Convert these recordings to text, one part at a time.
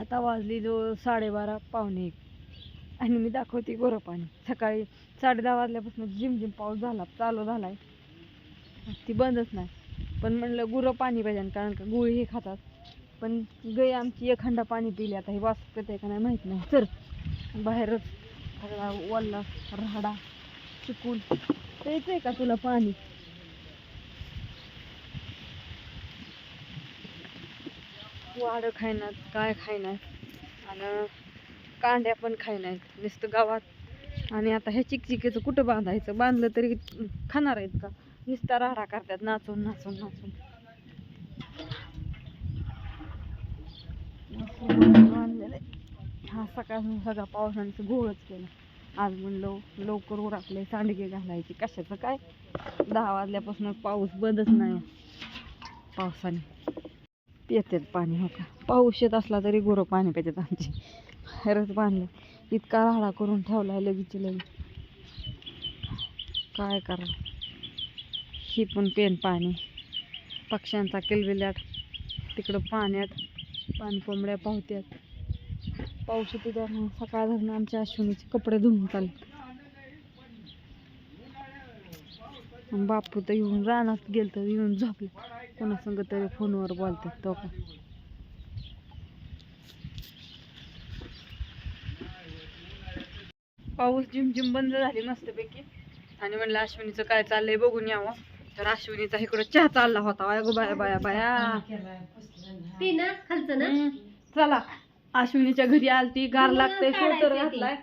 आता वाजली जो साडेबारा पावणे एक. आणि मी दाखवते गोरं पाणी सकाळी साडे दहा वाजल्यापासून झिमझिम पाऊस झाला चालू झाला आहे ती बंदच नाही. पण म्हणलं गुरं पाणी पाहिजे कारण का गुळही हे खातात. पण गई आमची एक पाणी पिली आता हे वाचत आहे का नाही माहीत नाही. तर बाहेरच सगळा वल्ला राहडा चिकून. आहे का तुला पाणी? वाड खायनात काय खायनात आणि कांड्या पण खायनात नुसतं गावात आणि आता हे चिकचिकेचं कुठं बांधायचं? बांधलं तरी खाणार आहेत का? नुसता राडा करतात नाचून नाचून नाचून. बांधलेलं आहे. हा सकाळ सगळा पावसाचं घोळच केला. आज म्हणलो लवकर उराकले सांडगे घालायचे. कशाचं काय? दहा वाजल्यापासून पाऊस बंदच नाही. पावसाने. पितात पाणी हो का? पाऊस येत असला तरी गुरं पाणी पितात आमची. खरंच बांधलं. इतका राडा करून ठेवलाय लगेच लगेच. काय करा ही पण पेन पाणी. पक्ष्यांचा किलबिलाट. तिकडं पाण्यात पाणी कोंबड्या पावत्यात. पाऊस येते सकाळ धरणं आमच्या अश्विनीचे कपडे धुवून चालले आणि बापू तर येऊन रानात गेलं तर येऊन झोपले. कोणासंग तरी फोनवर बोलतात तो का? पाऊस झिमझिम बंद झाली मस्तपैकी. आणि म्हणलं अश्विनीचं काय चाललंय बघून यावं. तर अश्विनीचा इकडं चहा चालला होता. बाय गो बाया बाया बाया. ती ना खालचं ना? हम्म. चला अश्विनीच्या घरी आलती गार काढायचंय स्वेटर. घातलाय.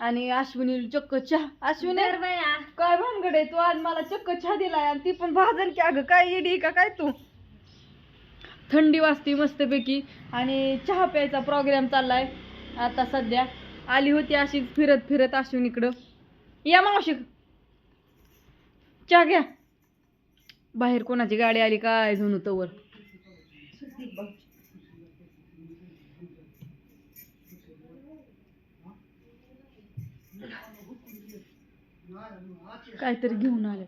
आणि अश्विनी चक्क चहा. अश्विनी दर बाया. काय भानगड आहे तू? आज मला चक्क चहा दिलाय आणि ती पण भाजन की अगं काय येडी का काय तू? थंडी वाजती मस्तपैकी आणि चहा प्यायचा प्रोग्राम चाललाय. आता सध्या आली होती अशी फिरत फिरत अश्विन इकडं या मावशी. चहा घ्या. बाहेर कोणाची गाडी आली काय? जणू तवर. काहीतरी घेऊन आले